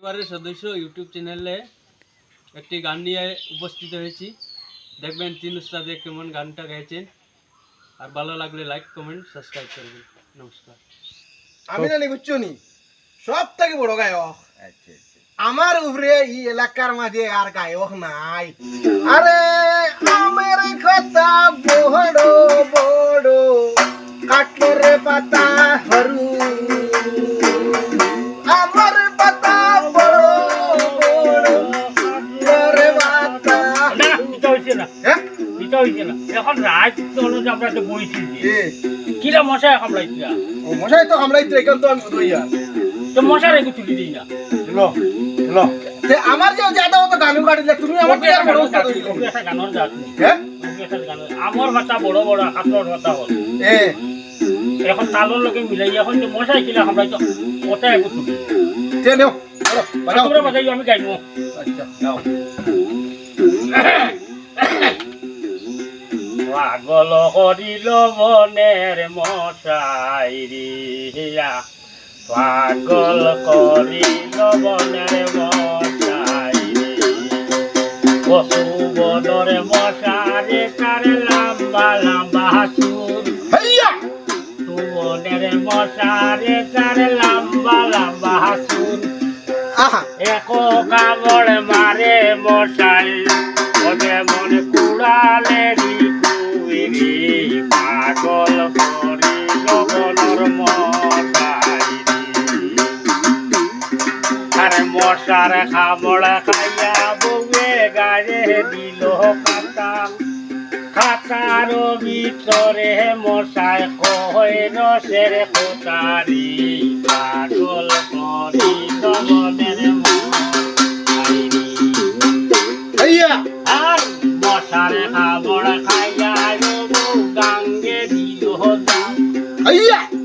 পরিবারের সদস্য ইউটিউব চ্যানেলে একটি গান নিয়ে উপস্থিত হয়েছি। দেখবেন তিন উস্তাদে কেমন গানটা গাইছেন। আর ভালো লাগলে লাইক কমেন্ট সাবস্ক্রাইব করবেন। নমস্কার। আমি না বুঝছ নি সব থেকে বড় গায়ক। আচ্ছা আচ্ছা। আমার উপরে এই এলাকার মাঝে আর গায়ক নাই। আরে এখন রাত হলো যে আমরা তো বইছি কিরা মশাই কামড়াইছি না ও মশাই তো তো এখান তো আমি দইয়া তো মশার একটু তুলি দিই না। লো লো। তে আমার যে জাদা তো গানু কাটিলে তুমি আমার কি আর বড় জাত হ্যাঁ আমার কথা বড় বড় হাতর কথা হল। এ? এখন তালোর লগে মিলাই এখন যে মশাই কিলা কামড়াইছো ওটা একটু তুলি তে নেও বাজাও। তোমরা বাজাই আমি গাইবো। আচ্ছা পাগল করিল বনের মশাই রিয়া পাগল করিল বনের মশাই পশু বনের মশারে তারে লম্বা লম্বা সুর। হাইয়া! বনের মশারে তারে লম্বা লম্বা সুর। আহা! এক কামড় মারে মশাই। ওদের মনে কুড়ালে কুইরি পাগল করি গগনর মশাই আরে মশার খামড় খাইয়া বউয়ে গায়ে দিল কাটা খাতার ভিতরে মশাই কয় রসের কোটারি। পাগল করি গগনের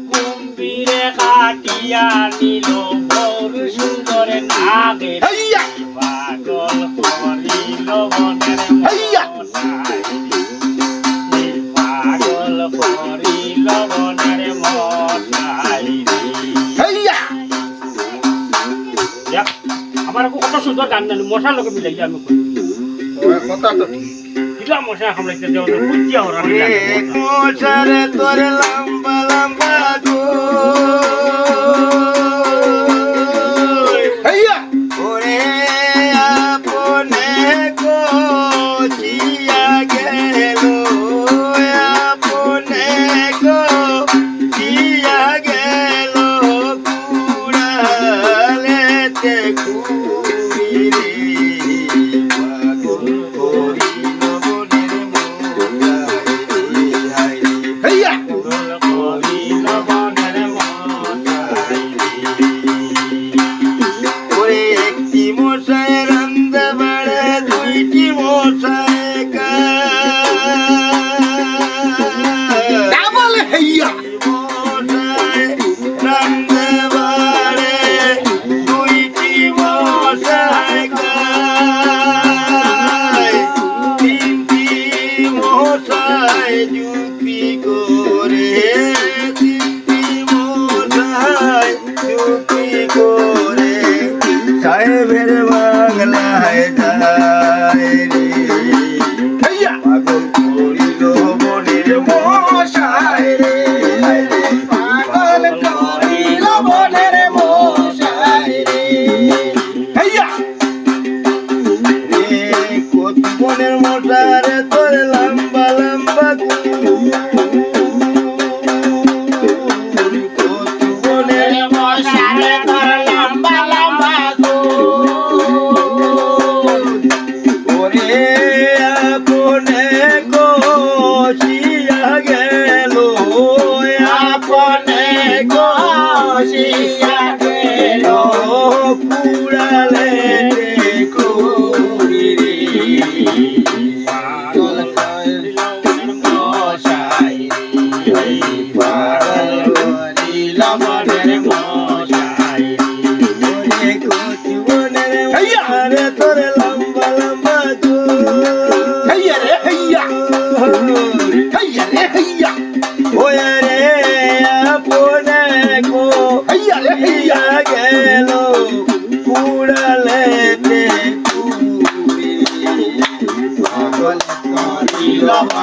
কুম্ভীরে কাটিয়া নিল বৌর সুন্দর নাগে হাইয়া পাগল করিল! মশাই পাগল করিল বনের মশাই আমার কত সুন্দর গান জানো মশার লোকে মিলাই আমি কথা তো। মশা খামলাইতে যাও বুঝিয়া ওরা তোর লম্বা মনের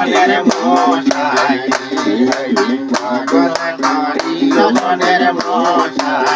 মনের মশাই। পাগল মনের মশাই।